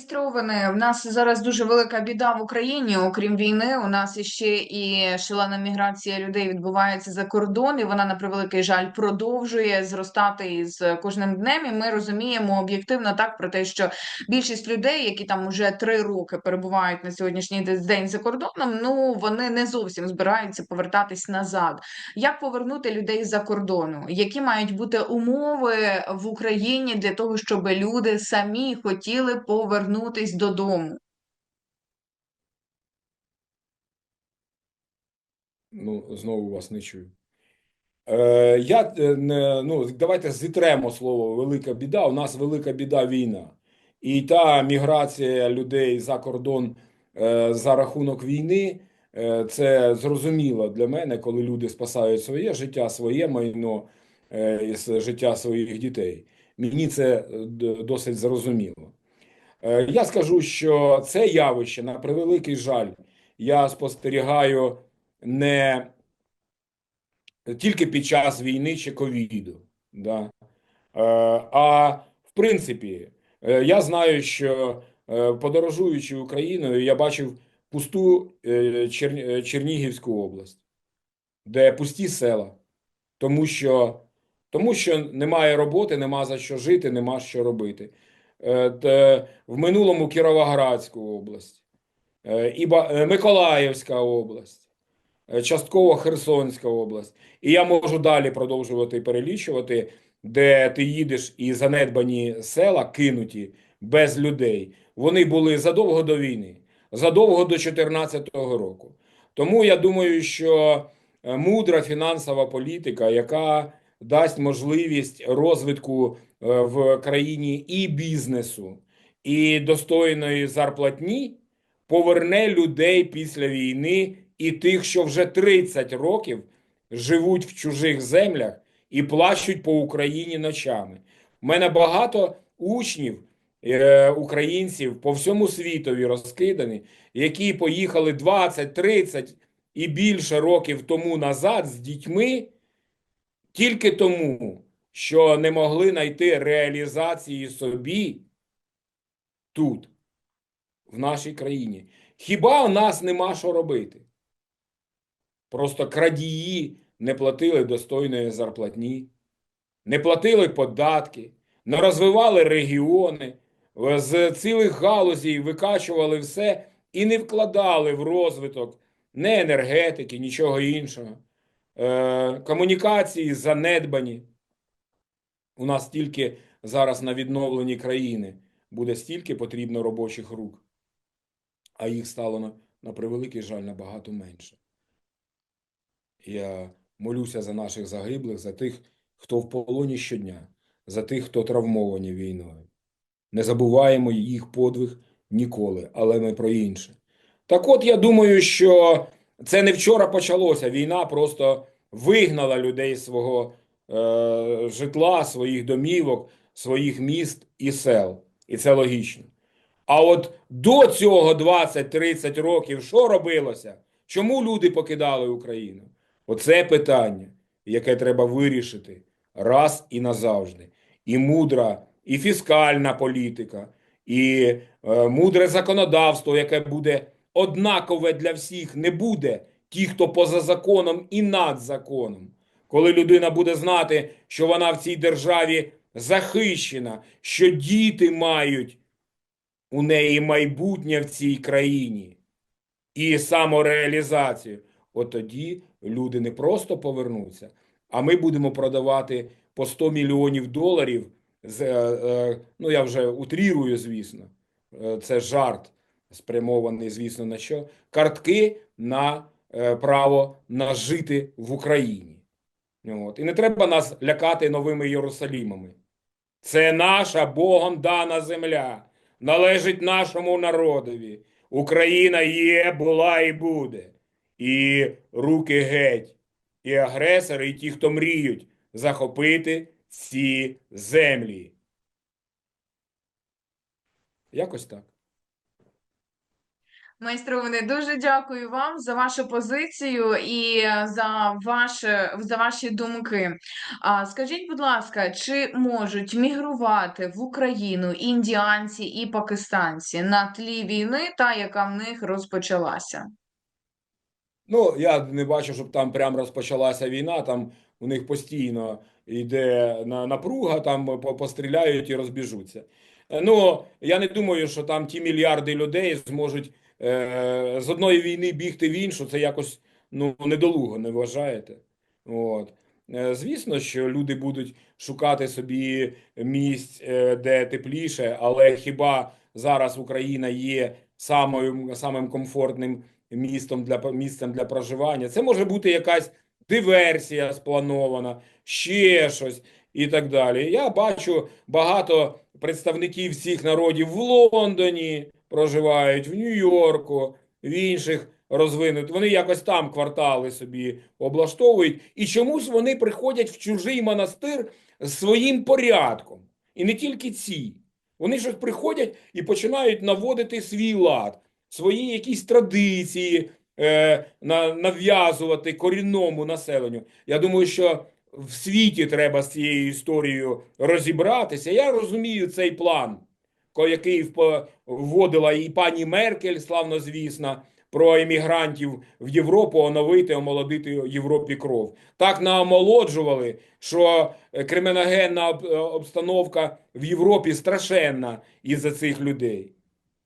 Пані Стрьоване, в нас зараз дуже велика біда в Україні. Окрім війни, у нас іще і шалена міграція людей відбувається за кордон, і вона на превеликий жаль продовжує зростати із кожним днем. І ми розуміємо об'єктивно так про те, що більшість людей, які там уже три роки перебувають на сьогоднішній день за кордоном, ну вони не зовсім збираються повертатись назад. Як повернути людей за кордону? Які мають бути умови в Україні для того, щоб люди самі хотіли повернутись додому? Ну, знову вас не чую. Е, я е, не, ну, давайте зітремо слово велика біда. У нас велика біда війна. І та міграція людей за кордон е, за рахунок війни, е, це зрозуміло для мене, коли люди спасають своє життя, своє майно, е, життя своїх дітей. Мені це е, досить зрозуміло. Е, Я скажу, що це явище, на превеликий жаль, я спостерігаю не тільки під час війни чи ковіду. Да. Е, А в принципі, е, я знаю, що подорожуючи Україною, я бачив пусту Чер- Чернігівську область, де пусті села, тому що, тому що немає роботи, нема за що жити, нема що робити. Е, В минулому Кіровоградську область, е, і е, Миколаївська область частково Херсонська область. І я можу далі продовжувати перелічувати, де ти їдеш і занедбані села кинуті без людей. Вони були задовго до війни, задовго до 2014 року. Тому я думаю, що мудра фінансова політика, яка дасть можливість розвитку в країні і бізнесу, і достойної зарплатні, поверне людей після війни і тих, що вже 30 років живуть в чужих землях і плачуть по Україні ночами. У мене багато учнів, е, українців по всьому світові розкидані, які поїхали 20, 30 і більше років тому назад з дітьми тільки тому, що не могли знайти реалізації собі тут, в нашій країні. Хіба у нас нема що робити? Просто крадії не платили достойної зарплатні, не платили податки, не розвивали регіони, з цілих галузей викачували все і не вкладали в розвиток не енергетики, нічого іншого. Е, комунікації занедбані. У нас тільки зараз на відновленні країни буде стільки потрібно робочих рук, а їх стало на, на превеликий жаль набагато менше. Я молюся за наших загиблих, за тих, хто в полоні щодня, за тих, хто травмовані війною. Не забуваємо їх подвиг ніколи, але ми про інше. Так от я думаю, що це не вчора почалося. Війна просто вигнала людей з свого житла, своїх домівок, своїх міст і сел. І це логічно. А от до цього 20-30 років що робилося? Чому люди покидали Україну? Оце питання, яке треба вирішити раз і назавжди. І мудра, і фіскальна політика, і е, мудре законодавство, яке буде однакове для всіх, не буде ті, хто поза законом і над законом. Коли людина буде знати, що вона в цій державі захищена, що діти мають у неї майбутнє в цій країні і самореалізацію, от тоді люди не просто повернуться, а ми будемо продавати по 100 мільйонів доларів. Е, е, ну, я вже утрірую, звісно, Е, це жарт спрямований, звісно, на що? Картки на право нажити в Україні. От. І не треба нас лякати новими Єрусалімами. Це наша Богом дана земля, належить нашому народові. Україна є, була і буде. І руки геть, і агресори, і ті, хто мріють захопити ці землі. Якось так. Майстровне, дуже дякую вам за вашу позицію і за ваше, за ваші думки. А скажіть, будь ласка, чи можуть мігрувати в Україну індіанці і пакистанці на тлі війни, та яка в них розпочалася? Ну, я не бачу, щоб там прям розпочалася війна. Там у них постійно йде напруга, там постріляють і розбіжуться. Е, Ну, я не думаю, що там ті мільярди людей зможуть з одної війни бігти в іншу. Це якось ну, недолуго, не вважаєте? От. Е, Звісно, що люди будуть шукати собі місць, е, де тепліше, але хіба зараз Україна є самою, самим комфортним містом для місцем для проживання. Це може бути якась диверсія спланована, ще щось і так далі. Я бачу багато представників всіх народів в Лондоні проживають, в Нью-Йорку, в інших розвинутих. Вони якось там квартали собі облаштовують, і чомусь вони приходять в чужий монастир з своїм порядком. І не тільки ці. Вони щось приходять і починають наводити свій лад свої якісь традиції е, на, нав'язувати корінному населенню. Я думаю, що в світі треба з цією історією розібратися. Я розумію цей план, який вводила і пані Меркель, славнозвісна, про емігрантів в Європу оновити, омолодити Європі кров. Так наомолоджували, що е, криміногенна е, обстановка в Європі страшенна із-за цих людей.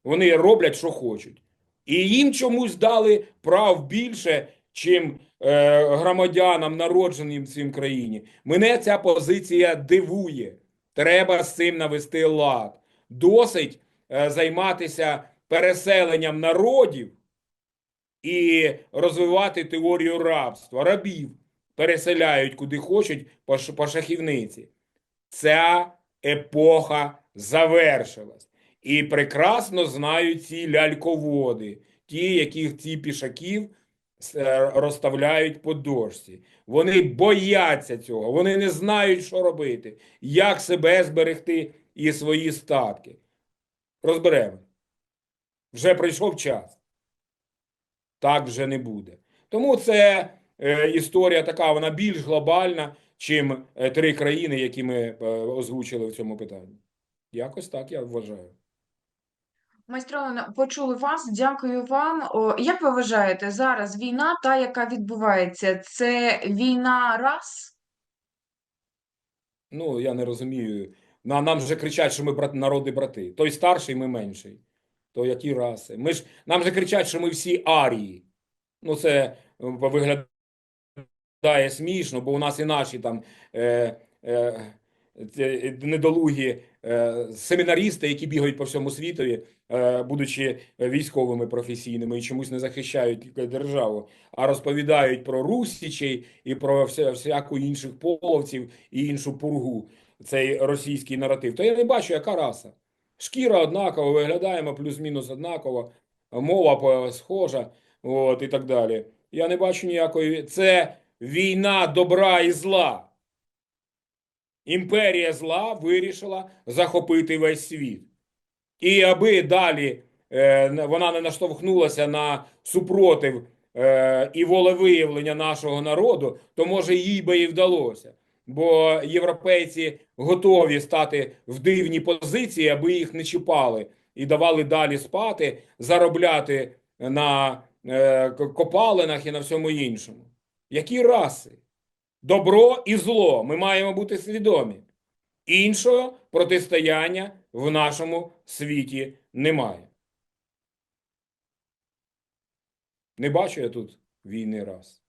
Вони роблять, що хочуть. І їм чомусь дали прав більше, чим е, громадянам, народженим в цій країні. Мене ця позиція дивує. Треба з цим навести лад. Досить е, займатися переселенням народів і розвивати теорію рабства. Рабів переселяють куди хочуть по, шахівниці. Ця епоха завершилась. І прекрасно знають ці ляльководи, ті, яких ці пішаків розставляють по дошці. Вони бояться цього, вони не знають, що робити, як себе зберегти і свої статки. Розберемо. Вже прийшов час. Так вже не буде. Тому це е, історія така, вона більш глобальна, чим е, три країни, які ми е, озвучили в цьому питанні. Якось так я вважаю. Майстровна, почули вас. Дякую вам. О, як ви вважаєте, зараз війна, та яка відбувається, це війна рас? Ну, я не розумію. На, нам же кричать, що ми брат, народи брати. Той старший, ми менший. То які раси? Ми ж, нам же кричать, що ми всі арії. Ну, це е, виглядає смішно, бо у нас і наші там е, е, недолугі е, семінарісти, які бігають по всьому світові, е, будучи військовими професійними і чомусь не захищають державу, а розповідають про русічей і про всяку інших половців і іншу пургу, цей російський наратив. То я не бачу, яка раса. Шкіра однакова, виглядаємо плюс-мінус однаково, мова схожа, от, і так далі. Я не бачу ніякої. Це війна добра і зла. Імперія зла вирішила захопити весь світ. І аби далі е, вона не наштовхнулася на супротив е, і волевиявлення нашого народу, то може їй би і вдалося. Бо європейці готові стати в дивні позиції, аби їх не чіпали і давали далі спати, заробляти на е, копалинах і на всьому іншому. Які раси? Добро і зло. Ми маємо бути свідомі. Іншого протистояння в нашому світі немає. Не бачу я тут війни раз.